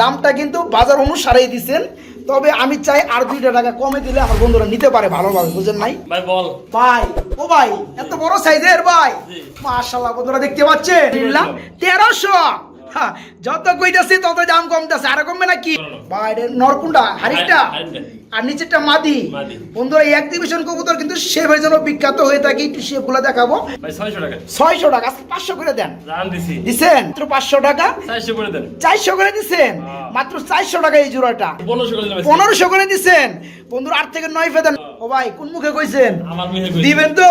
দামটা কিন্তু বাজার অনুসারেই দিচ্ছেন তবে আমি চাই আর দুইটা টাকা কমে দিলে আমার বন্ধুরা নিতে পারে ভালোভাবে বুঝেন নাই? ভাই বল। ভাই ও ভাই এত বড় সাইজের ভাই। মাসাল্লাহ বন্ধুরা দেখতে পাচ্ছেন? তেরোশো। যত কইতাছি তত দাম কমতেছে। আর কমবে নাকি? ভাই নরকুন্ডা হারিকটা। আর নিচেরটা মাদি। বন্ধুরা এই এক্সিবিশন কবুতর কিন্তু শেফের জন্য বিখ্যাত হয়ে থাকে একটু শেফগুলো দেখাবো। ভাই ছয়শো টাকা। পাঁচশো করে দেন। দিছেন? মাত্র পাঁচশো টাকা? চারশো করে দেন। চারশো করে দিছেন? হ্যাঁ। মাত্র চারশো টাকা এই জোড়াটা। পনেরোশো করে করে বন্ধুরা আট থেকে নয় ফেদেন। ও ভাই কোন মুখে কইছেন। দিবেন তো।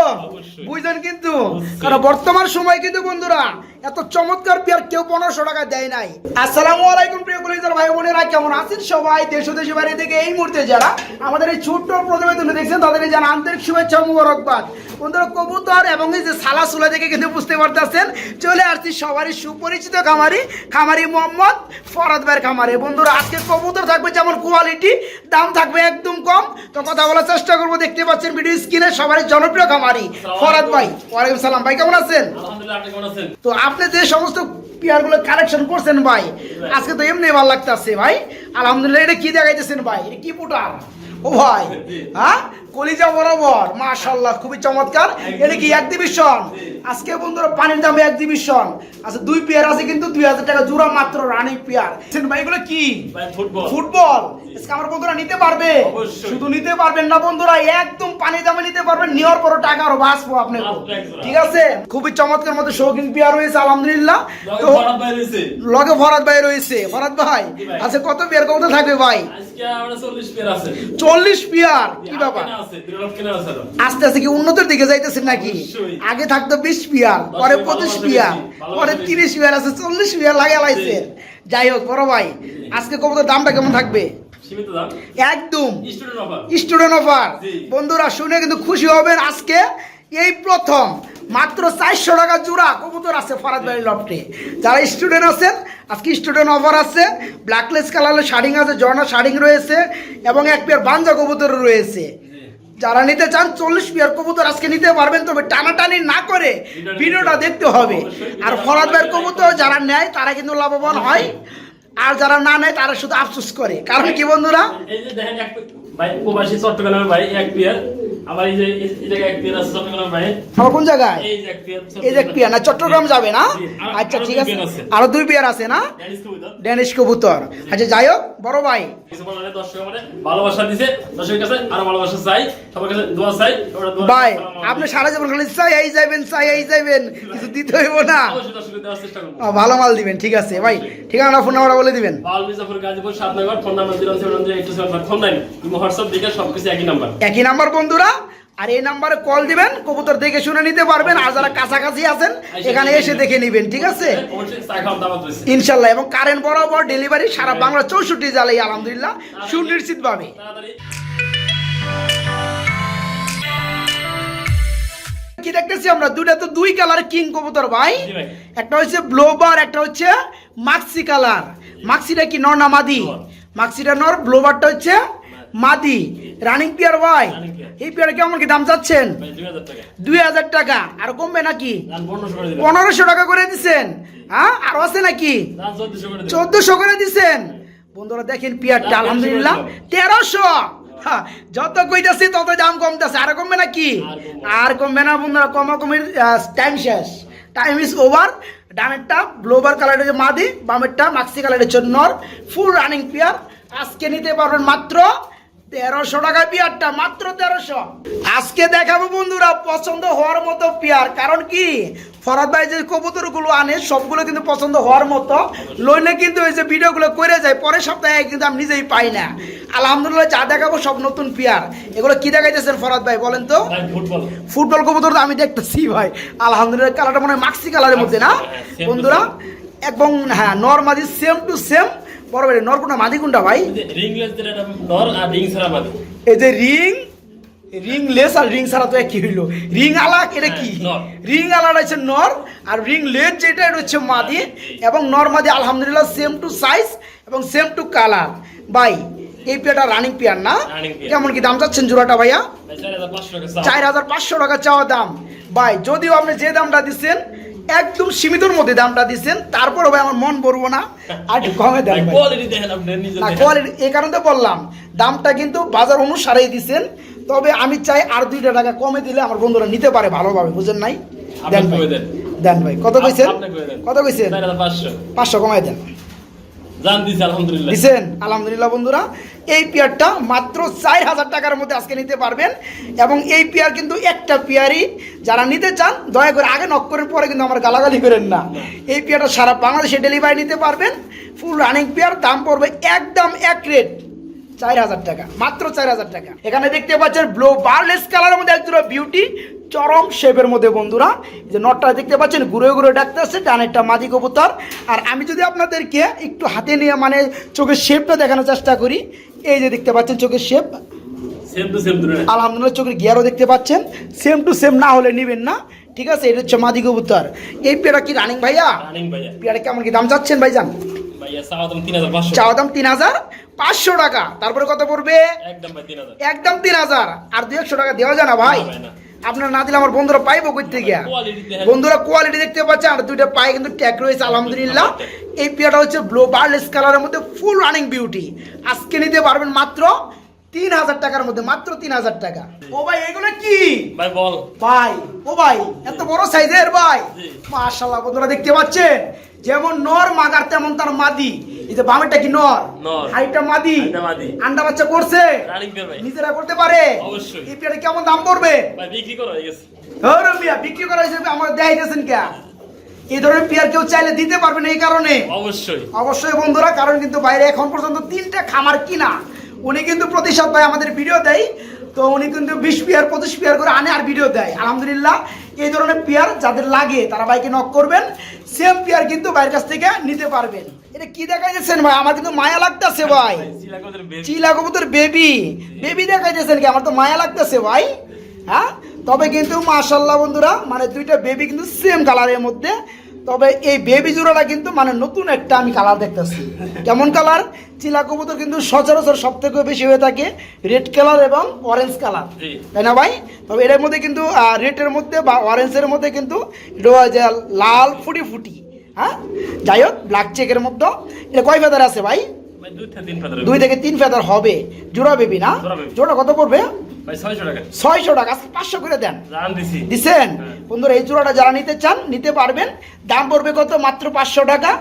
বুঝলেন কিন্তু? কারণ বর্তমান সময় কিন্তু বন্ধুরা এত চমৎকার পেয়ার কেউ পনেরোশো টাকা দেয় নাই। আসসালামু আলাইকুম প্রিয় কলিজার ভাই বোনেরা কেমন আছেন সবাই? দেশ ও দেশের বাইরে থেকে এই মুহূর্তে যারা আমাদের এই ছোট্ট প্রতিবেদনে দেখছেন তাদেরকে জানা আন্তরিক শুভেচ্ছা মুবারকবাদ। বন্ধুরা কবুতর এবং এই যে সালা সুলা দেখে কিন্তু বুঝতে পারতেছেন চলে আসছি সবারই সুপরিচিত খামারি খামারি মোহাম্মদ ফরাদ ভাইয়ের খামারে। বন্ধুরা আজকে কবুতর থাকবে যেমন কোয়ালিটি দাম থাকবে একদম কম। তো কথা বলার চেষ্টা করব দেখতে পাচ্ছেন ভিডিও স্ক্রিনে সবারই জনপ্রিয় খামারি ফরাদ ভাই। ওয়ালাইকুম সালাম ভাই কেমন আছেন? তো আপনি যে সমস্ত পেয়ারগুলো কালেকশন করছেন ভাই। আজকে তো এমনি ভালো লাগতেছে ভাই। আলহামদুলিল্লাহ এটা কি দেখাইতেছেন ভাই? এটা কি পুটার? ও ভাই হ্যাঁ? কলিজা বরাবর মাশাল্লাহ খুবই চমৎকার। এটা কি এক্সিবিশন আজকে বন্ধুরা পানির দামে এক্সিবিশন আচ্ছা দুই পেয়ার আছে কিন্তু দুই হাজার টাকা জোড়া মাত্র রানিং পেয়ার। ভাই এগুলো কি? ফুটবল। আজকে আমার বন্ধুরা নিতে পারবে? শুধু নিতে পারবেন না বন্ধুরা একদম পানি দামে নিতে পারবেন। নেওয়ার পরও টাকা আরও বাঁচবো আপনি এক। ঠিক আছে? খুবই চমৎকার মতো শৌখিন পেয়ার রয়েছে আলহামদুলিল্লাহ। লগে তো ভাই রয়েছে। লগে ফরাদ ভাই রয়েছে। ফরাদ ভাই আচ্ছা কত পেয়ার কত থাকবে ভাই? চল্লিশ পেয়ার কি ব্যাপার? আস্তে আস্তে কি উন্নতির দিকে যাইতেছেন নাকি? আগে থাকতো বিশ দশ পরে পঁচিশ ভালোবাসা পরে তিরিশ পিয়ার আছে চল্লিশ পিয়ার লাগে লাইছে। যাই হোক বড় ভাই আজকে কবুতর দামটা কেমন থাকবে? একদম। Student offer. বন্ধুরা শুনে কিন্তু খুশি হবেন আজকে। এই প্রথম মাত্র চারশো টাকা জোড়া কবুতর আছে ফারাদ বাড়ির লফটে। যারা স্টুডেন্ট আছেন আজকে স্টুডেন্ট অফার আছে। ব্ল্যাকলেস কালারের শাড়িং আছে জর্না শাড়িং রয়েছে এবং এক পেয়ার বাঞ্জা কবুতর রয়েছে। যারা নিতে চান চল্লিশ পিয়ার কবুতর আজকে নিতে পারবেন তবে টানাটানি না করে ভিডিওটা দেখতে হবে। আর ফরাদ ভাইয়ের কবুতর যারা নেয় তারা কিন্তু লাভবান হয়। আর যারা না নেয় তারা শুধু আফসোস করে। কারণ কি বন্ধুরা? এই যে দেখেন ভাই প্রবাসী চট্টগ্রামের ভাই এক পেয়ার আবার এই যে এই জায়গায় এক আছে চট্টগ্রামের ভাই আমার কোন জায়গায়? এই যে এক এই যে পিয়া না চট্টগ্রাম যাবে না? আচ্ছা ঠিক আছে। আরও দুই বিয়ার আছে না? ড্যানিশ কবুতর। আচ্ছা যাই হোক বড় ভাই। কিছু বলার দর্শক ভালোবাসা দিছে। দর্শকের কাছে আরও ভালোবাসা চাই সবার কাছে দোয়া চাই। ভাই আপনি সারা জীবন খালি চাই এই যাইবেন চাই এই যাইবেন। কিছু দিতে হইব না। ভালো মাল দিবেন ঠিক আছে। ভাই ঠিকানা ফোন নাম্বার বলে দিবেন। Pal Mirzapur Gazipur Satnagar phone number zero seven zero eight seven phone nine WhatsApp দিকে সবকিছু একই নাম্বার। একই নাম্বার বন্ধুরা? আর এই নাম্বারে কল দিবেন কবুতর দেখে শুনে নিতে পারবেন আর যারা কাছাকাছি আছেন এখানে এসে দেখে নিবেন ঠিক আছে? ইনশাল্লাহ এবং কারেন্ট বরাবর ডেলিভারি সারা বাংলা চৌষট্টি জ্বালাই আলহামদুলিল্লাহ সুনিশ্চিত ভাবে তাড়াতাড়ি কি দেখতেছি আমরা? দুইটা তো দুই কালার কিং কবুতর ভাই। একটা হচ্ছে ব্লোবার একটা হচ্ছে মাক্সি কালার মাক্সিটা কি নর না মাদি? নর। মাক্সিটা নর ব্লোবারটা হচ্ছে মাদি রানিং পিয়ার ভাই এই পিয়ার কেমন কি দাম চাচ্ছেন? দুই হাজার টাকা। আর কমবে নাকি? পনেরোশো টাকা করে দিছেন। হ্যাঁ? আরও আছে নাকি? চোদ্দশো করে দিছেন। বন্ধুরা দেখেন পিয়ারটা আলহামদুলিল্লাহ। তেরোশো। যত কইতাছি তত দাম কমতেছে। আর কমবে নাকি? আর কমবে না। বন্ধুরা কমাকমির টাইম শেষ। টাইম ইজ ওভার ডানেরটা ব্লোবার কালারের মাদি বামেরটা মাক্সি কালারের নর ফুল রানিং পিয়ার আজকে নিতে পারবেন মাত্র তেরোশো টাকা পিয়ারটা মাত্র তেরোশো। আজকে দেখাবো বন্ধুরা পছন্দ হওয়ার মতো পিয়ার কারণ কি? ফরাদ ভাই যে কবুতরগুলো আনে সবগুলো কিন্তু পছন্দ হওয়ার মতো। লইলে কিন্তু এই যে ভিডিওগুলো করে যায় পরের সপ্তাহে কিন্তু আমি নিজেই পাই না। আলহামদুলিল্লাহ যা দেখাবো সব নতুন পিয়ার এগুলো কি দেখাইতেছেন ফরাদ ভাই বলেন তো? ফুটবল কবুতর তো আমি দেখতেছি ভাই। আলহামদুলিল্লাহ কালারটা মনে হয় মাক্সি কালারের মধ্যে না? হ্যাঁ, বন্ধুরা এবং হ্যাঁ নর্মাদি সেম টু সেম বড় ভাই নর কোনটা মাদি কোনটা ভাই? রিং লেস যেটা নর আর রিং ছাড়া বাদ এই যে রিং রিং লেস আর রিং ছাড়া তো একই হইল। রিং আলা এটা কি? হ্যাঁ, রিং আলাটা হচ্ছে নর আর রিং লেস যেটা এটা হচ্ছে মাদি এবং নর মাদি আলহামদুলিল্লাহ সেম টু সাইজ এবং সেম টু কালার ভাই এই পেয়ারটা রানিং পেয়ার না? কেমন কি দাম চাচ্ছেন জোড়াটা ভাইয়া? চার হাজার পাঁচশো টাকা চাওয়া দাম। ভাই যদিও আপনি যে দামটা দিচ্ছেন একদম সীমিতর মধ্যে দামটা দিচ্ছেন তারপর ভাই আমার মন ভরবো না আর একটু কমে দেন না কোয়ালিটি এই কারণে তো বললাম দামটা কিন্তু বাজার অনুসারেই দিচ্ছেন তবে আমি চাই আর দুইটা টাকা কমে দিলে আমার বন্ধুরা নিতে পারে ভালোভাবে বুঝেন নাই? দেন ভাই। দেন। ভাই। কত কইছেন। কত কইছেন? পাঁচশো। পাঁচশো কমাই দেন। জান আলহামদুলিল্লাহ। বন্ধুরা। এই পেয়ারটা মাত্র চার হাজার টাকার মধ্যে আজকে নিতে পারবেন। এবং এই পেয়ার কিন্তু একটা পেয়ারই। যারা নিতে চান, দয়া করে আগে নক পরে কিন্তু আমার গালাগালি করেন না। এই পেয়ারটা সারা বাংলাদেশে ডেলিভারি নিতে পারবেন। ফুল রানিং পেয়ার, দাম পড়বে একদম এক রেট চার হাজার টাকা, মাত্র চার হাজার টাকা। এখানে দেখতে পাচ্ছেন ব্লু বার্লেস কালারের মধ্যে একজন বিউটি চরম শেপের মধ্যে বন্ধুরা যে নটটা দেখতে পাচ্ছেন ঘুরে ঘুরে ডাকতেছে ডানেরটা মাদি কবুতর। আর আমি যদি আপনাদেরকে একটু হাতে নিয়ে মানে চোখের শেপটা দেখানোর চেষ্টা করি এই যে দেখতে পাচ্ছেন চোখের শেপ। আলহামদুলিল্লাহ চোখের গিয়ারও দেখতে পাচ্ছেন। সেম টু সেম না হলে নেবেন না। ঠিক আছে এটা হচ্ছে মাদি কবুতর। এই পেয়ারা কি রানিং ভাইয়া? পেয়ারা কেমন কি দাম চাচ্ছেন ভাইজান? ভাইয়া চাওয়া দাম তিন হাজার। পাঁচশো টাকা। তারপরে কত পড়বে? একদম তিন হাজার। আর দুই একশো টাকা দেওয়া যায় না ভাই। আপনার না দিলে আমার বন্ধুরা পাইবো করতে গিয়া বন্ধুরা কোয়ালিটি দেখতে পাচ্ছেন আর দুইটা পায়ে কিন্তু ট্যাগ রয়েছে আলহামদুলিল্লাহ। এই পেয়ারটা হচ্ছে ব্লু বার্লেস কালারের মধ্যে ফুল রানিং বিউটি আজকে নিতে পারবেন মাত্র তিন হাজার টাকার মধ্যে মাত্র তিন হাজার টাকা। ও ভাই এগুলো কি? ভাই বল। ভাই ও ভাই এত বড় সাইজের ভাই। জি। মাশাআল্লাহ বন্ধুরা দেখতে পাচ্ছেন? যেমন নর মাগার তেমন তার মাদি। এই যে বামেরটা কি নর। হাইটা মাদি? আন্ডা বাচ্চা করছে? নিজেরা করতে পারে? অবশ্যই। এই পেয়ারে কেমন দাম পড়বে? বিক্রি করো হয়ে গেছে। মিয়া বিক্রি করা হিসেবে আমার দেখাইতেছেন কে? এই ধরনের পেয়ার কেউ চাইলে দিতে পারবেন এই কারণে। অবশ্যই। অবশ্যই বন্ধুরা কারণ কিন্তু বাইরে এখন পর্যন্ত তিনটা খামার কিনা। উনি কিন্তু প্রতি সপ্তাহে আমাদের ভিডিও দেয়। তো উনি কিন্তু বিশ পেয়ার পঁচিশ পেয়ার করে আনে আর ভিডিও দেয়। আলহামদুলিল্লাহ এই ধরনের পেয়ার যাদের লাগে তারা বাইকে নক করবেন। সেম পেয়ার কিন্তু বাইরের কাছ থেকে নিতে পারবেন। এটা কি দেখা যাচ্ছেন ভাই? আমার কিন্তু মায়া লাগতেছে ভাই। চিলা কবুতর বেবি বেবি দেখাইতেছেন কি? আমার তো মায়া লাগতেছে ভাই। হ্যাঁ? তবে কিন্তু মাশাল্লাহ বন্ধুরা মানে দুইটা বেবি কিন্তু সেম কালারের মধ্যে। তবে এই বেবি জোড়াটা কিন্তু মানে নতুন একটা আমি কালার দেখতেছি। কেমন কালার চিলা কবুতর কিন্তু সচরাচর সব থেকে বেশি হয়ে থাকে রেড কালার এবং অরেঞ্জ কালার তাই না ভাই? তবে এর মধ্যে কিন্তু রেডের মধ্যে বা অরেঞ্জের মধ্যে কিন্তু এটা লাল ফুটি ফুটি হ্যাঁ? যাই হোক ব্ল্যাক চেকের মধ্যে। এটা কয় ফেদার আছে ভাই? দুই থেকে তিন ফেদার হবে। জোড়া বেবি না? জোড়া কত পড়বে? ছয়শো টাকা। পাঁচশো করে দেন। দিছেন? হ্যাঁ। বন্ধুরা এই জোড়াটা যারা নিতে চান নিতে পারবেন। দাম পড়বে কত? মাত্র পাঁচশো টাকা।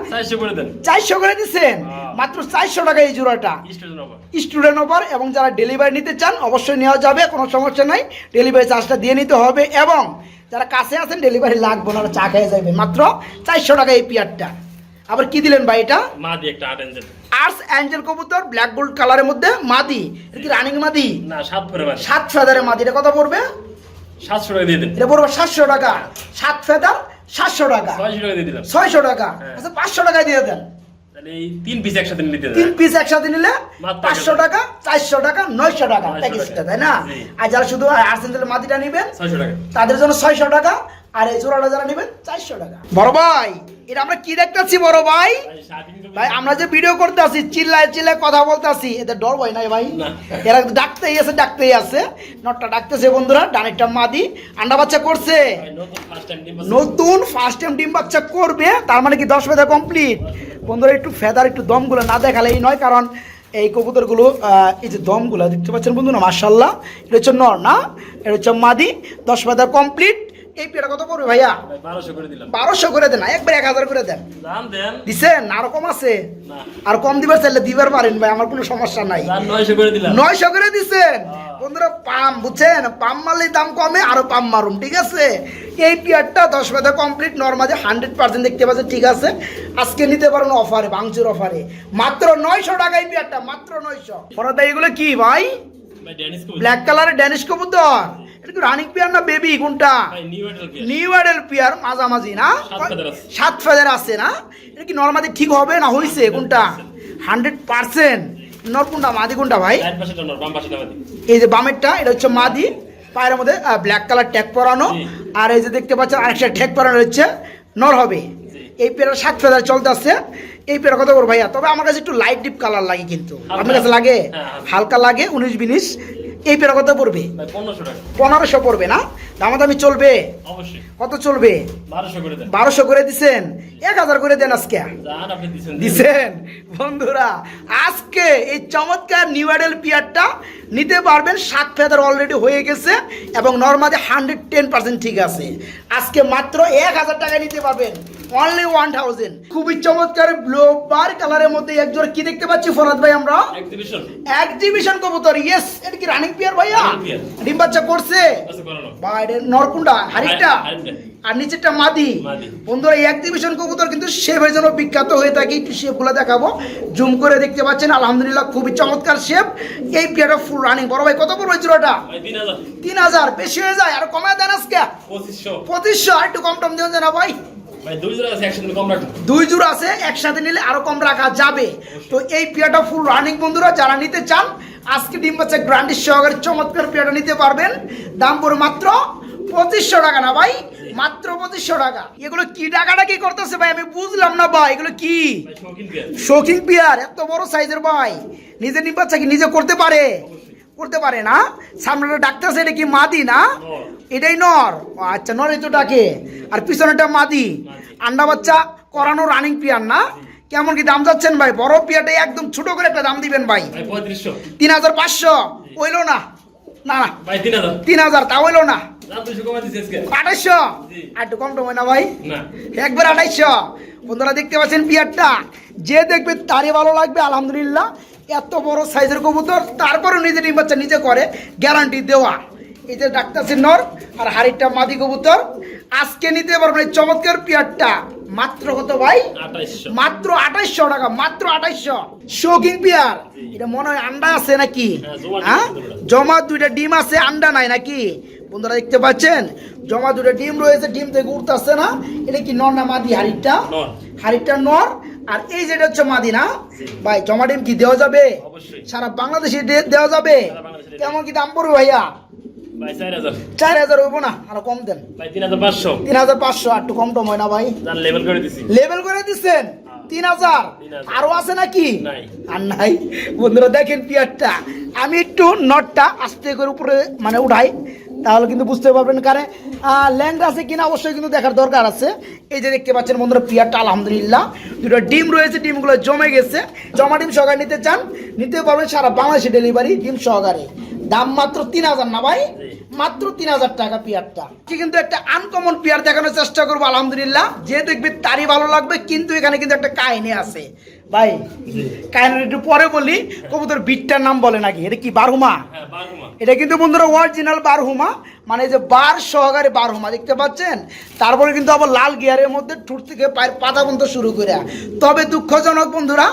চারশো করে দিছেন? হ্যাঁ। মাত্র চারশো টাকা এই জোড়াটা। স্টুডেন্ট এবং যারা ডেলিভারি নিতে চান অবশ্যই নেওয়া যাবে কোনো সমস্যা নাই। ডেলিভারি চার্জটা দিয়ে নিতে হবে এবং যারা কাছে আছেন ডেলিভারি লাগবে না চা খেয়ে যাবে মাত্র চারশো টাকা এই পিয়ারটা। আবার কি দিলেন ভাই এটা? মা দিয়ে একটা আট আর্টস অ্যাঞ্জেল কবুতর ব্ল্যাক গোল্ড কালারের মধ্যে মাদি। এটা কি রানিং মাদি? না সাত ভাই সাত ফেদারের মাদি। এটা কত পড়বে? সাতশো টাকা দিয়ে দেন। এটা পড়বে সাতশো টাকা। সাত ফেদার সাতশো টাকা। ছয়শো টাকা দিয়ে দিলাম। ছয়শো টাকা। হ্যাঁ। আচ্ছা পাঁচশো টাকায় দিয়ে দেন। তাহলে এই তিন পিস একসাথে নিতে তিন পিস একসাথে নিলে পাঁচশো টাকা চারশো টাকা নয়শো টাকা। প্যাকেজটা তাই না? আর যারা শুধু আর্সেন্টালের মাটিটা নেবেন টাকা। তাদের জন্য ছয়শো টাকা। আর এই জোড়াটা যারা নেবেন চারশো টাকা। বড় ভাই এটা আমরা কি দেখতেছি বড় ভাই? ভাই ভাই আমরা যে ভিডিও করতে আসি চিল্লায় চিল্লায় কথা বলতে আসি এদের ডর ভয় নাই ভাই? এরা ডাকতেই আছে ডাকতেই আছে। নটটা ডাকতেছে বন্ধুরা ডানেরটা মাদি। আন্ডা বাচ্চা করছে। নতুন ফার্স্ট টাইম ডিম বাচ্চা। করবে তার মানে কি দশ ফেদার কমপ্লিট বন্ধুরা একটু ফেদার একটু দমগুলো না দেখালেই নয় কারণ এই কবুতরগুলো আহ, এই যে দমগুলো দেখতে পাচ্ছেন বন্ধুরা মার্শাল্লাহ এটা হচ্ছে নর না? এটা হচ্ছে মাদি। দশ ফেদার কমপ্লিট এই পেটা কত পড়বে ভাইয়া? ভাই বারোশো করে দিলাম। বারোশো করে দেন একবার এক হাজার করে দেন। দিছেন? আরও কম আছে? আর কম দিবার চাইলে দিবার পারেন ভাই আমার কোনো সমস্যা নাই। নয়শো করে দিলাম। নয়শো করে দিছেন? হ্যাঁ। বন্ধুরা পাম বুঝছেন? পাম মারলেই দাম কমে আরও পাম মারুম ঠিক আছে? এই পিয়ারটা দশ মেধা কমপ্লিট নর্মালি হান্ড্রেড পার্সেন্ট দেখতে পাচ্ছেন ঠিক আছে? আজকে নিতে পারেন অফারে ভাঙচুর অফারে মাত্র নয়শো টাকা এই পিয়ারটা মাত্র নয়শো। পরাদা এগুলো কি ভাই? ব্ল্যাক কালারের ড্যানিশ কবুতর? এটা কি রানিং পিয়ার না বেবি কোনটা? নিউ এডাল পেয়ার মাঝামাঝি না? সাত ফেদার আছে। আছে না? এটা কি নর্মালি ঠিক হবে না হইছে কোনটা? হান্ড্রেড পার্সেন্ট নর কোনটা মাদি কোনটা ভাই? এই যে বামেরটা এটা হচ্ছে মাদি। পায়ের মধ্যে ব্ল্যাক কালার ট্যাগ পরানো। আর এই যে দেখতে পাচ্ছেন আরেকটা ট্যাগ পরানো হচ্ছে নর হবে। এই পেয়ারা সাত ফেদার চলতেছে এই পেয়ারা কত করে ভাইয়া? তবে আমার কাছে একটু লাইট ডিপ কালার লাগে কিন্তু। আপনার কাছে লাগে? হ্যাঁ, হালকা। হালকা লাগে উনিশ বিনিশ এই পেরা কত পড়বে পনেরোশো পড়বে না? দামাদামি চলবে? কত চলবে? বারোশো করে দিছেন? এক হাজার করে দেন আজকে। দিচ্ছেন বন্ধুরা আজকে এই চমৎকার নিউ আইডেল পিয়ারটা নিতে পারবেন সাত ফেদার অলরেডি হয়ে গেছে এবং নর্মালি হান্ড্রেড টেন পার্সেন্ট ঠিক আছে। আজকে মাত্র এক হাজার টাকা নিতে পারবেন অনলি ওয়ান থাউজেন্ড খুবই চমৎকার ব্লু বার কালারের মধ্যে একজোড়া কি দেখতে পাচ্ছি ফরাদ ভাই আমরা? এক্সিবিশন কবুতর ইয়েস এটা কি রানিং পিয়ার ভাইয়া? ডিম বাচ্চা করছে? আছে নরকুন্ডা হারিকটা হারিকটা। আর নিচেরটা মাদি। বন্ধুরা এই এক্সিবিশন কবুতর কিন্তু জন্য বিখ্যাত হয়ে থাকে একটু শেপগুলো দেখাবো। জুম করে দেখতে পাচ্ছেন আলহামদুলিল্লাহ খুবই চমৎকার শেপ এই পিয়ারটা ফুল রানিং বড় ভাই কত পড়বে জোড়াটা? ভাই তিন হাজার। বেশি হয়ে যায় আর কমায় দেন আজকে। পঁচিশশো। আর একটু কম টম দেন না ভাই। দুই জোড়া আছে একসাথে কম রাখুন। দুই জোড়া আছে একসাথে নিলে আরও কম রাখা যাবে। তো এই পেয়ারটা ফুল রানিং বন্ধুরা যারা নিতে চান আজকে ডিম বাচ্চা গ্রান্ডির সহকারে চমৎকার পেয়ারটা নিতে পারবেন। দাম পড়ে মাত্র পঁচিশশো টাকা না ভাই? মাত্র পঁচিশশো টাকা। এগুলো কি টাকাটা কি করতেছে ভাই? আমি বুঝলাম না ভাই, এগুলো কি? শৌখিন পেয়ার, এত বড় সাইজের ভাই। নিজে ডিম বাচ্চা কি? নিজে করতে পারে? করতে পারে না? সামনেটা ডাক্তার এটা কি মাদি না? এটাই নর। আচ্ছা নর তো ডাকে। আর পিছনেটা মাদি। আন্ডা বাচ্চা করানো রানিং পিয়ার না? কেমন কি দাম যাচ্ছেন ভাই? বড় পিয়ারটা একদম ছোট করে একটা দাম দিবেন ভাই। তিন হাজার পাঁচশো। হইল না। না না। তিন হাজার। তা হইল না। আঠাইশো আর একটু কম টম হয় না ভাই? একবার আড়াইশো বন্ধুরা দেখতে পাচ্ছেন পিয়ারটা যে দেখবে তারই ভালো লাগবে আলহামদুলিল্লাহ। এত বড় সাইজের কবুতর তারপরে নিজে ডিম বাচ্চা নিজে করে গ্যারান্টি দেওয়া। এই যে ডাক্তার নর আর হাড়িটা মাদি কবুতর। আজকে নিতে পারবেন এই চমৎকার পিয়ারটা মাত্র কত ভাই? মাত্র আঠাইশশো টাকা মাত্র আঠাইশশো। শৌকিং পিয়ার এটা মনে হয় আন্ডা আছে নাকি? হ্যাঁ, জমা হ্যাঁ? দুটো। জমা দুইটা ডিম আছে আন্ডা নাই নাকি? বন্ধুরা দেখতে পাচ্ছেন? জমা দুইটা ডিম রয়েছে ডিম থেকে উঠতেছে না? এটা কি নর না মাদি? হাড়িটা নর। হাড়িটা নর। আর এই যেটা হচ্ছে মাদি না? ভাই জমা ডিম কি দেওয়া যাবে? সারা বাংলাদেশে দেওয়া যাবে? কেমন কি দাম পড়বে ভাইয়া? ভাই হইব না আরও কম দেন। ভাই আর একটু কম টম হয় না ভাই। লেভেল করে দিছি। লেভেল করে দিচ্ছেন তিন হাজার? আরও আছে নাকি? আর নাই। বন্ধুরা দেখেন পিয়ারটা। আমি একটু নটটা আস্তে করে উপরে মানে উঠাই তাহলে কিন্তু বুঝতে পারবেন কারে। ল্যাংরা আছে কিনা অবশ্যই কিন্তু দেখার দরকার আছে। এই যে দেখতে পাচ্ছেন বন্ধুরা পিয়ারটা আলহামদুলিল্লাহ। দুটো ডিম রয়েছে ডিমগুলো জমে গেছে। জমা ডিম সহকারে নিতে চান নিতে পারবেন সারা বাংলাদেশে ডেলিভারি ডিম সহকারে। দাম মাত্র তিন হাজার না ভাই? মাত্র তিন হাজার টাকা পিয়ারটা। কি কিন্তু একটা আনকমন পিয়ার দেখানোর চেষ্টা করব আলহামদুলিল্লাহ। যে দেখবে তারই ভালো লাগবে কিন্তু এখানে কিন্তু একটা কাহিনী আছে। ভাই কাহিনী একটু পরে বলি কবুতর বিটটার নাম বলে নাকি? এটা কি বারহুমা? হ্যাঁ এটা কিন্তু বন্ধুরা অরিজিনাল বারহুমা মানে যে বার সহকারে বারহুমা দেখতে পাচ্ছেন? তারপরে কিন্তু আবার লাল গিয়ারের মধ্যে ঠুট থেকে পায়ের পাতা বন্ধ শুরু করে। তবে দুঃখজনক বন্ধুরা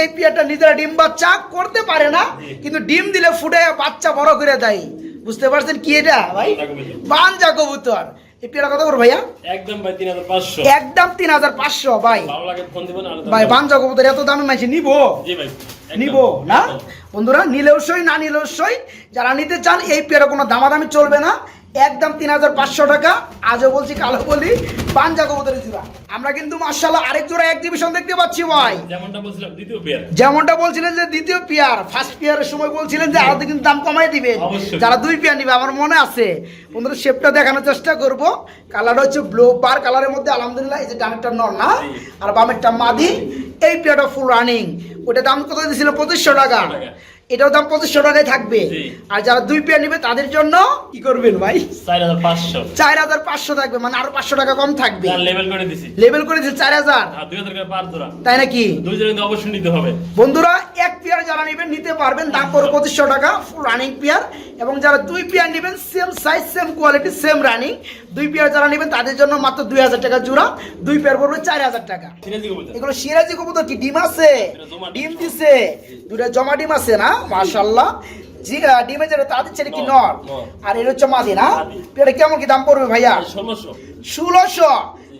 এই পিয়াটা নিজেরা ডিম বাচ্চা করতে পারে না কিন্তু ডিম দিলে ফুটে বাচ্চা বড় করে দেয়। বুঝতে পারছেন কি এটা ভাই? বানজা কবুতর। কত করে ভাইয়া? একদম ভাই তিন হাজার পাঁচশো। একদম তিন হাজার পাঁচশো ভাই। ভাই কবুতর এত দামে মাইছে নিবো? জি নিব না? বন্ধুরা নিলেও সই না নিলেও সই যারা নিতে চান এই পেয়ারা কোনো দামাদামি চলবে না। একদম তিন হাজার পাঁচশো টাকা। আজও বলছি কালো বলি পাঞ্জা কবুতরের জোড়া আমরা কিন্তু মার্শাল্লাহ আরেক জোড়া এক্সিবিশন দেখতে পাচ্ছি ভাই। যেমনটা বলছিলাম দ্বিতীয় পেয়ার। যেমনটা বলছিলেন যে দ্বিতীয় পেয়ার ফার্স্ট পেয়ারের সময় বলছিলেন যে আরও কিন্তু দাম কমাই দিবেন যারা দুই পেয়ার নিবে আমার মনে আছে। বন্ধুরা শেপটা দেখানোর চেষ্টা করব। কালারটা হচ্ছে ব্লু বার কালারের মধ্যে আলহামদুলিল্লাহ এই যে ডানেরটা নর না আর বামেরটা মাদি এই পেয়ারটা ফুল রানিং ওটা দাম কত দিয়েছিল? পঁচিশশো টাকা। এটাও দাম পঁচিশশো টাকায় থাকবে। আর যারা দুই পেয়ার নিবে তাদের জন্য কি করবেন ভাই? চার হাজার পাঁচশো। চার হাজার পাঁচশো থাকবে মানে আরও পাঁচশো টাকা কম থাকবে। লেভেল করে দিছি। লেভেল করে দিচ্ছে চার হাজার? জোড়া। তাই নাকি? দুই অবশ্যই নিতে হবে। বন্ধুরা এক পেয়ার যারা নেবেন নিতে পারবেন। দাম পড়বে পঁচিশশো টাকা ফুল রানিং পেয়ার। এবং যারা দুই পেয়ার নেবেন same size same quality same running দুই পেয়ার যারা নেবেন তাদের জন্য মাত্র দুই হাজার টাকা জোড়া। দুই পেয়ার পড়বে চার হাজার টাকা। এগুলো সিরাজি কবুতর কি? ডিম আছে? ডিম। দিছে। দুটা জমা ডিম আছে না? মাশাল্লাহ জি ডিমে যেটা তাদের ছেলে কি নর। আর এর হচ্ছে মাদি না। এটা কেমন কি দাম পড়বে ভাইয়া? ষোলোশো। ষোলোশো।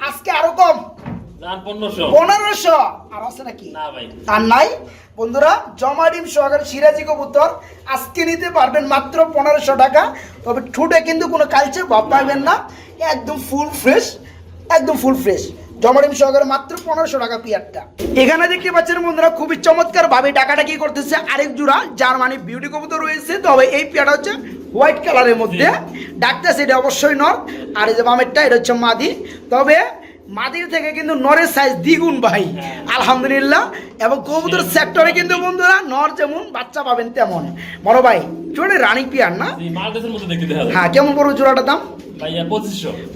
আজকে আরও কম। পনেরোশো। আর আছে নাকি? আর নাই? বন্ধুরা জমা ডিম সহকারে সিরাজি কবুতর আজকে নিতে পারবেন মাত্র পনেরোশো টাকা। তবে ঠুটে কিন্তু কোনো কালচে ভাব না। একদম ফুল ফ্রেশ একদম ফুল ফ্রেশ সহকারে মাত্র পনেরোশো টাকা পিয়ারটা। এখানে দেখতে পাচ্ছেন বন্ধুরা খুবই চমৎকার ভাবে টাকাটা কি করতেছে আরেক জোড়া যার মানে বিউটি কবুতর রয়েছে। তবে এই পিয়ারটা হচ্ছে হোয়াইট কালারের মধ্যে। ডাকতেছে এটা অবশ্যই নর। আর এই যে বামেরটা এটা হচ্ছে মাদি। তবে মাদির থেকে কিন্তু নরের সাইজ দ্বিগুণ ভাই। আলহামদুলিল্লাহ। এবং কবুতর সেক্টরে কিন্তু বন্ধুরা নর যেমন বাচ্চা পাবেন তেমন। বড় ভাই চলে রানিং পিয়ার না? হ্যাঁ কেমন পড়বে জোড়াটার দাম?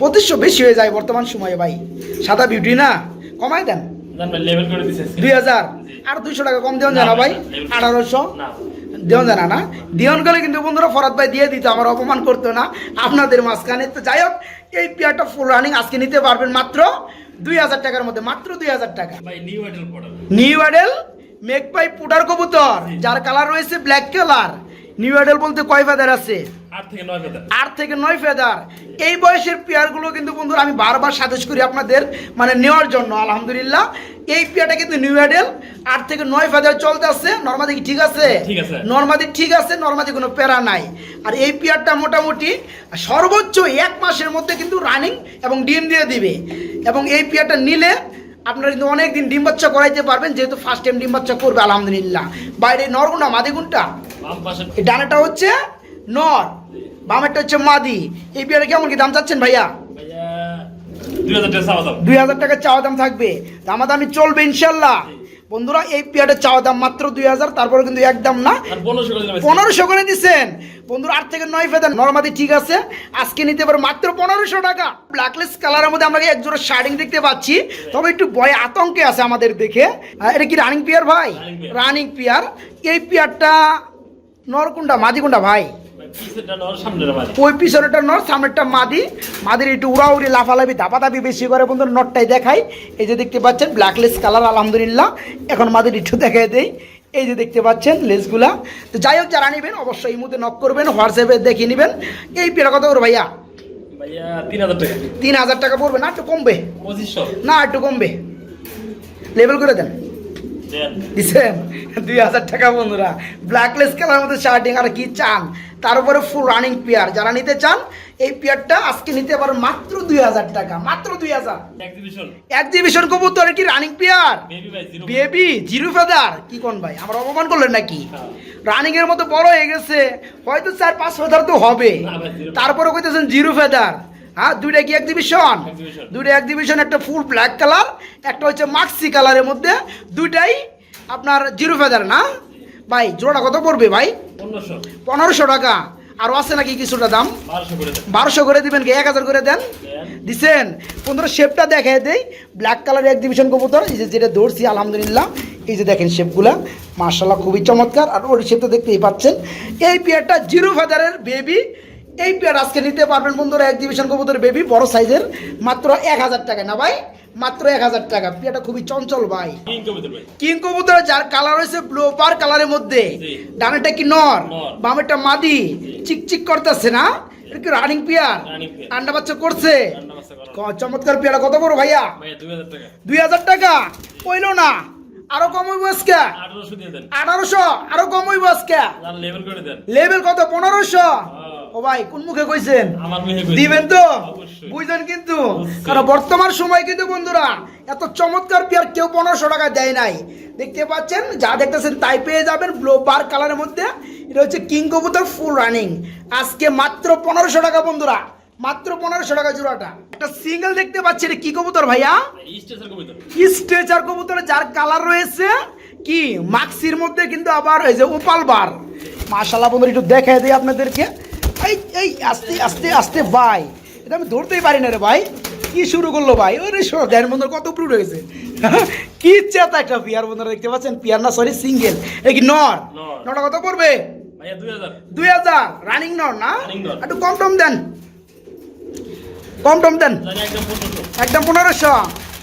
পঁচিশশো। বেশি হয়ে যায় বর্তমান সময়ে ভাই। সাদা বিউটি না? কমাই দেন। দুই হাজার। আর দুইশো টাকা কম দেওয়া জানা ভাই? আঠারোশো? দেওয়া জানা না? দেওয়ান গেলে কিন্তু বন্ধুরা ফরাদ ভাই দিয়ে দিত আমার অপমান করতো না। আপনাদের মাঝখানে তো যাই হোক এই পেয়ারটা ফুল রানিং আজকে নিতে পারবেন মাত্র দুই হাজার টাকার মধ্যে মাত্র দুই হাজার টাকা। নিউ অ্যাডেল মেক পাই পুটার কবুতর যার কালার রয়েছে ব্ল্যাক কালার নিউ অ্যাডেল বলতে কয় ফেদার আছে? আট থেকে নয় ফেদার আট থেকে নয় ফেদার এই বয়সের পেয়ারগুলো কিন্তু বন্ধুরা আমি বারবার সাজেস্ট করি আপনাদের মানে নেওয়ার জন্য আলহামদুলিল্লাহ। এই পেয়ারটা কিন্তু নিউ অ্যাডেল আট থেকে নয় ফেদার চলতে আছে। নর্মাদি কি ঠিক আছে। নর্মাদি ঠিক আছে নর্মাদি কোনো প্যারা নাই। আর এই পেয়ারটা মোটামুটি সর্বোচ্চ এক মাসের মধ্যে কিন্তু রানিং এবং ডিম দিয়ে দিবে। এবং এই পেয়ারটা নিলে আপনারা কিন্তু অনেক দিন ডিম বাচ্চা করাইতে পারবেন যেহেতু ফার্স্ট টাইম ডিম বাচ্চা করবে আলহামদুলিল্লাহ। বাইরে নরগুনা মাদিগুনটা বাম এই ডানাটা হচ্ছে নর বামেরটা হচ্ছে মাদি। এই পেয়ারে কেমন কি দাম চাচ্ছেন ভাইয়া? দুই হাজার টাকা চাওয়া দাম। থাকবে। দামা দামি চলবে ইনশাল্লাহ। বন্ধুরা এই পেয়ারের চাওয়া দাম মাত্র দুই হাজার তারপরে কিন্তু একদম না। পনেরোশো করে দিচ্ছেন বন্ধুরা আট থেকে নয় ফেদার। নর্মাদি ঠিক আছে। আজকে নিতে পারো মাত্র পনেরোশো টাকা। ব্ল্যাকলেস কালারের মধ্যে আমরা এক জোড়া শার্টিং দেখতে পাচ্ছি। তবে একটু ভয় আতঙ্কে আছে আমাদের দেখে। এটা কি রানিং পিয়ার ভাই? রানিং পিয়ার এই পিয়ারটা নরকুন্ডা মাদিকুন্ডা ভাই। ওই পিছনেরটা নর সামনেরটা মাদি। মাদির একটু উড়াউড়ি লাফালাফি দাপাদাপি বেশি করে বন্ধু নটটাই দেখাই। এই যে দেখতে পাচ্ছেন ব্ল্যাকলেস কালার আলহামদুলিল্লাহ। এখন মাদির একটু দেখাই দেই। এই যে দেখতে পাচ্ছেন লেসগুলা তো যাই হোক যারা নেবেন অবশ্যই এই মুহূর্তে নক করবেন হোয়াটসঅ্যাপে দেখে নেবেন। এই পেয়ারা কত করে ভাইয়া? ভাইয়া তিন হাজার টাকা। পড়বে না একটু কমবে? না একটু কমবে। লেবেল করে দেন। দেন দিছেন দুই হাজার টাকা বন্ধুরা। ব্ল্যাকলেস কালার মধ্যে শার্টিং আর কি চান? তার উপরে ফুল রানিং পেয়ার যারা নিতে চান এই পেয়ারটা আজকে নিতে পারেন মাত্র দুই হাজার টাকা। মাত্র দুই হাজার। এক্সিবিশন কবুতর কি running pair baby zero feather কি কোন ভাই? আমার অপমান করলেন নাকি? হ্যাঁ। রানিং এর মতো বড় হয়ে গেছে। হয়তো চার পাঁচ ফেদার তো হবে। তারপরে কইতেছেন জিরো ফেদার হ্যাঁ দুইটা কি এক্সিবিশন Exhibition। দুইটা এক্সিবিশন একটা ফুল ব্ল্যাক কালার একটা হচ্ছে মাক্সি কালারের মধ্যে দুইটাই আপনার জিরো ফেদার না? ভাই জোড়া কত পড়বে ভাই? পনেরোশো। টাকা। আরও আছে নাকি কিছুটা দাম? বারোশো করে দিবেন কি? এক হাজার করে দেন? দিছেন? পনেরো শেপটা দেখে দেই। ব্ল্যাক কালার এক্সিবিশন কবুতর এই যে যেটা ধরছি আলহামদুলিল্লাহ। এই যে দেখেন শেপগুলা মার্শাল্লাহ খুবই চমৎকার। আর ওর শেপটা দেখতেই পাচ্ছেন। এই পেয়ারটা জিরো ফেদারের বেবি এই পেয়ার আজকে নিতে পারবেন বন্ধুরা এক্সিবিশন কবুতর বেবি বড় সাইজের মাত্র এক হাজার টাকা না ভাই? মাত্র এক হাজার টাকা। পেয়ারটা খুবই চঞ্চল ভাই। কিং কবিতা কবুতর যার কালার হয়েছে ব্লু পার কালারের মধ্যে। জি। ডানেরটা কি নর। বামেরটা মাদি। চিকচিক করতেছে না? কি রানিং পিয়ার। আন্ডা বাচ্চা করছে? চমৎকার পেয়ারা কত বড় ভাইয়া? ভাইয়া দুই হাজার টাকা। দুই হাজার টাকা? কইলো না। আরও কম হইব আজকে? আঠারোশো দিয়ে দেন। আঠারোশো? আরও কম হইব আজকে? লেভেল করে দেন। লেভেল কত? পনেরোশো? হ্যাঁ। ও ভাই কোন মুখে কইছেন? আমার দিবেন তো? বুঝলেন কিন্তু? কারণ বর্তমান সময় কিন্তু বন্ধুরা এত চমৎকার পেয়ার কেউ পনেরোশো টাকা দেয় নাই। দেখতে পাচ্ছেন? যা দেখতেছেন তাই পেয়ে যাবেন ব্লো বার কালারের মধ্যে। এটা হচ্ছে কিং কবুতর ফুল রানিং আজকে মাত্র পনেরোশো টাকা বন্ধুরা। মাত্র পনেরোশো টাকা জোড়াটা। একটা সিঙ্গেল দেখতে পাচ্ছি এটা কি কবুতর ভাইয়া? স্ট্রেচার কবুতরের যার কালার রয়েছে কি? মাক্সির মধ্যে কিন্তু আবার এই যে ওপাল বার মাশাল্লাহ বন্ধুরা একটু দেখাই দিই আপনাদেরকে। এই এই আস্তে আস্তে আস্তে ভাই। এটা আমি ধরতেই পারি না রে ভাই। কি শুরু করল ভাই? ওরে শোনো দেড় বন্ধুর কত উপরে রয়েছে কি চেতা একটা পিয়ার বন্ধুরা দেখতে পাচ্ছেন? পিয়ার না সরি সিঙ্গেল এই কি নর। নটা কত পড়বে? দুই হাজার। রানিং নর না? একটু কম টম দেন। কম টম দেন। একদম পনেরোশো।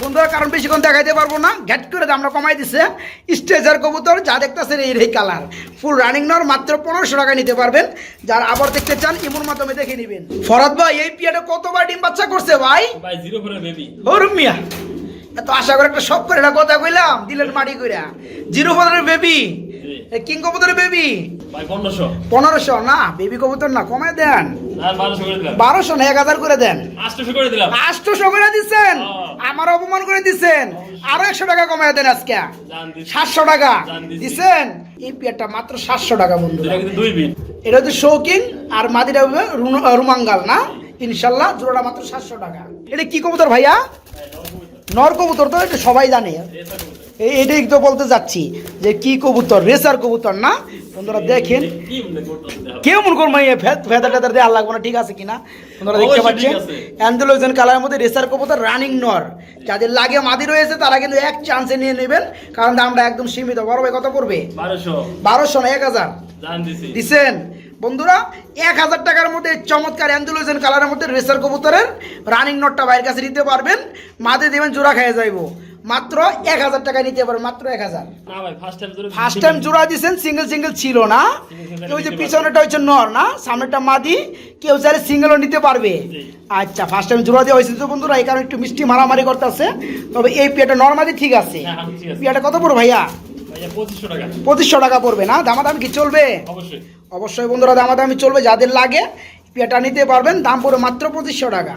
বন্ধুরা কারণ বেশিক্ষণ দেখাইতে পারব না। ঘ্যাট করে দামটা কমাই দিছে। স্টেজার কবুতর যা দেখতেছেন এই এই কালার। ফুল রানিং নর মাত্র পনেরোশো টাকা নিতে পারবেন। যার আবার দেখতে চান ইমুর মাধ্যমে দেখে নেবেন। ফরাদ ভাই এই পিয়াটা কতবার ডিম বাচ্চা করছে ভাই? মিয়া। এত আশা করে একটা সব করে একটা কথা কইলাম। দিলেন মাটি কইরা। জিরো ফোনের বেবি কিং কবুতরের বেবি পনেরোশো। না বেবি কবুতর না কমায় দেন। বারোশো দিলাম। বারোশো না এক হাজার করে দেন। আটশোশো করে করে দিচ্ছেন? হ্যাঁ। আমার অপমান করে দিচ্ছেন। আরও একশো টাকা কমায় দেন আজকে। সাতশো টাকা। দিচ্ছেন? এই পেয়ারটা মাত্র সাতশো টাকা বন্ধু এটা হচ্ছে শৌকিং আর মাদিটা হবে রুমাঙ্গাল না? ইনশাল্লাহ জোড়াটা মাত্র সাতশো টাকা। এটা কি কবুতর ভাইয়া? নর কবুতর। তো এটা সবাই জানে। এটাই তো বলতে যাচ্ছি যে কি কবুতর রেসার কবুতর না? বন্ধুরা দেখেন। কি মনে করতেছে দেখো। কেউ মনে করব ফেদার টেদার দেওয়ার লাগবে না ঠিক আছে কিনা? তোমরা দেখতে পাচ্ছেন? আছে। কালারের মধ্যে রেসার কবুতর রানিং নর যাদের লাগে মাদি রয়েছে তারা কিন্তু এক চান্সে নিয়ে নেবেন কারণ দামটা একদম সীমিত। বড় ভাই কত পড়বে? বারোশো। না এক হাজার? দিছেন? বন্ধুরা এক হাজার টাকার মধ্যে চমৎকার অ্যান্ডোলোজেন কালারের মধ্যে রেসার কবুতরের রানিং নটটা বাইরের কাছে নিতে পারবেন। মাদে দেবেন জোড়া খেয়ে যাইবো। মাত্র এক হাজার টাকা নিতে পারবেন মাত্র এক হাজার। ফার্স্ট টাইম জোড়া দিছেন সিঙ্গেল সিঙ্গেল ছিল না। ওই যে পিছনেটা হচ্ছে নর না? সামনেটা মাদি। কেউ চাইলে সিঙ্গেলও নিতে পারবে। আচ্ছা ফার্স্ট টাইম জোড়া দেওয়া হয়েছে তো বন্ধুরা এই কারণে একটু মিষ্টি মারামারি করতেছে। তবে এই পিয়াটা নর্মালি ঠিক আছে। হ্যাঁ, ঠিক আছে। পিয়াটা কত পড়বে ভাইয়া? ভাইয়া পঁচিশশো টাকা। পড়বে না? দামাদামি কি চলবে? অবশ্যই। অবশ্যই বন্ধুরা দামাদামি চলবে যাদের লাগে পিয়াটা নিতে পারবেন। দাম পড়বে মাত্র পঁচিশশো টাকা।